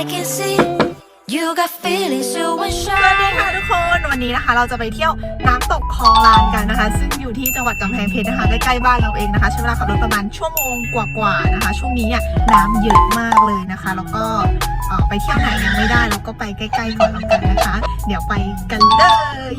I can see you got feelings you want สวัสดี shine. ค่ะทุกคนวันนี้นะคะ เราจะไปเที่ยวน้ำตกคลองลานกันนะคะ ซึ่งอยู่ที่จังหวัดกำแพงเพชรนะคะใกล้ๆบ้านเราเองนะคะใช้เวลาขับรถประมาณชั่วโมงกว่าๆนะคะ ช่วงนี้เนี่ยน้ำเยอะมากเลยนะคะ แล้วก็เอ่อไปเที่ยวไหนยังไม่ได้เราก็ไปใกล้ๆก่อนแล้วกันนะคะ เดี๋ยวไปกันเลย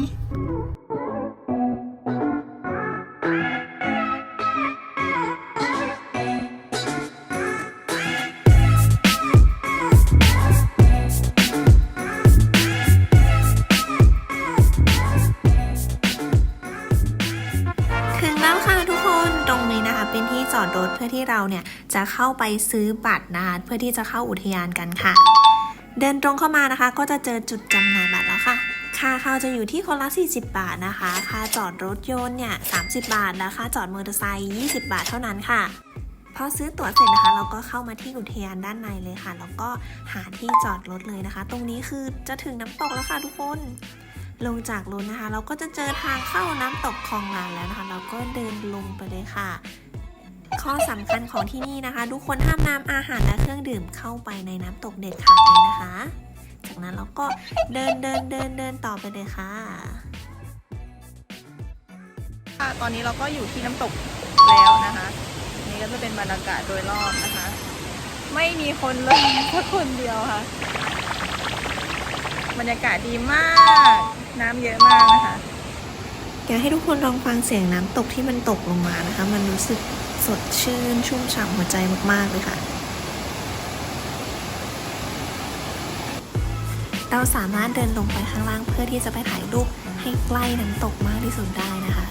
เป็นที่จอดรถเพื่อที่เราเนี่ยจะเข้าไปซื้อบัตรนะคะเพื่อที่จะเข้าอุทยานกันค่ะ เดินตรงเข้ามานะคะ ก็จะเจอจุดจำหน่ายบัตรแล้วค่ะค่าเข้าจะอยู่ที่คนละ 40 บาทนะคะ ค่าจอดรถยนต์เนี่ย 30 บาท และค่าจอดมอเตอร์ไซค์20 บาทเท่านั้นค่ะ พอซื้อตั๋วเสร็จนะคะ เราก็เข้ามาที่อุทยานด้านในเลยค่ะ แล้วก็หาที่จอดรถเลยนะคะ ตรงนี้คือจะถึงน้ำตกแล้วค่ะทุกคน ลงจากรถนะคะ เราก็จะเจอทางเข้าน้ำตกคลองลานแล้วนะคะ เราก็เดินลงไปเลยค่ะ ข้อสำคัญของที่นี่นะคะ ทุกคนห้ามนำอาหารและเครื่องดื่มเข้าไปในน้ำตกเด็ดขาดเลยนะคะ จากนั้นเราก็เดินเดินเดินเดินต่อไปเลยค่ะ ตอนนี้เราก็อยู่ที่น้ำตกแล้วนะคะ นี่ก็จะเป็นบรรยากาศโดยรอบนะคะ ไม่มีคนเลยสักคนเดียวค่ะ บรรยากาศดีมาก น้ำเยอะมากนะคะ อยากให้ทุกคนลองฟังเสียงน้ำตกที่มันตกลงมานะคะ มันรู้สึกสดชื่นชุ่มฉ่ำหัวใจมาก ๆ เลยค่ะ เราสามารถเดินลงไปข้างล่างเพื่อที่จะไปถ่ายรูปให้ใกล้น้ำตกมากที่สุดได้นะคะ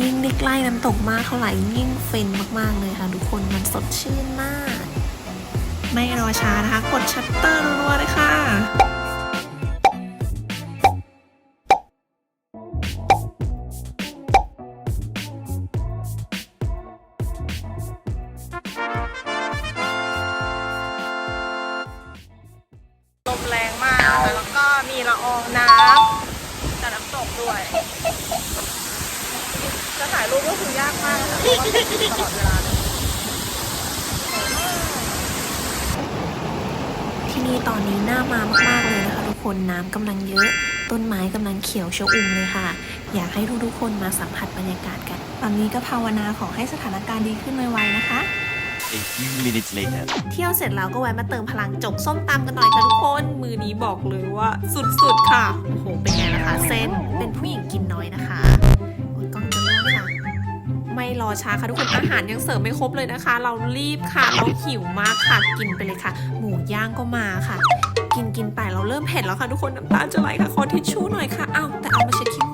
ยิ่งได้ใกล้น้ำตกมากเท่าไหร่ยิ่งฟินมาก ๆ เลยค่ะ ทุกคนมันสดชื่นมาก ไม่รอช้านะคะ กดชัตเตอร์รัวๆเลยค่ะ น้ำจากน้ำตกด้วย จะถ่ายรูปก็คือยากมากนะคะเพราะว่าติดตลอดเวลาเลยที่นี่ตอนนี้น่ามามากๆเลยนะคะทุกคนน้ำกำลังเยอะ ต้นไม้กำลังเขียวชอุ่มเลยค่ะ อยากให้ทุกๆคนมาสัมผัสบรรยากาศกันตอนนี้ก็ภาวนาขอให้สถานการณ์ดีขึ้นไวๆนะคะ A few minutes later. เที่ยวเสร็จแล้วก็แวะมาเติมพลังจกส้มตำกันหน่อยค่ะทุกคน มือนี้บอกเลยว่าสุดๆค่ะ โอ้โห เป็นไงนะคะ เส้น เป็นผู้หญิงกินน้อยนะคะกล้องจะเลื่อนค่ะไม่รอช้าค่ะทุกคน อาหารยังเสิร์ฟไม่ครบเลยนะคะ เรารีบค่ะ เราหิวมากค่ะ กินไปเลยค่ะ หมูย่างก็มาค่ะ กินกินไปเราเริ่มเผ็ดแล้วค่ะทุกคน น้ำตาจะไหลค่ะ ขอทิชชู่หน่อยค่ะ อ้าว แต่เอามาเช็ดขี้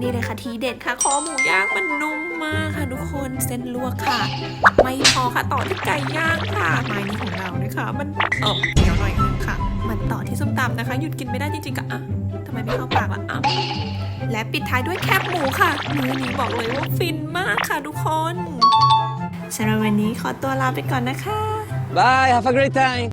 นี่เลยค่ะทีเด็ดค่ะคอหมูย่างมันนุ่มมากค่ะทุกคนเส้นลวกค่ะ ไม่พอค่ะต่อที่ไก่ย่างค่ะไม้นี้ของเรานะคะมันเออเหนียวหน่อยนึงค่ะ มันต่อที่ส้มตำนะคะ หยุดกินไม่ได้จริงๆค่ะอะทำไมไม่เข้าปากล่ะอะและปิดท้ายด้วยแคบหมูค่ะมื้อนี้บอกเลยว่าฟินมากค่ะทุกคนสำหรับวันนี้ขอตัวลาไปก่อนนะคะ Bye, have a great time.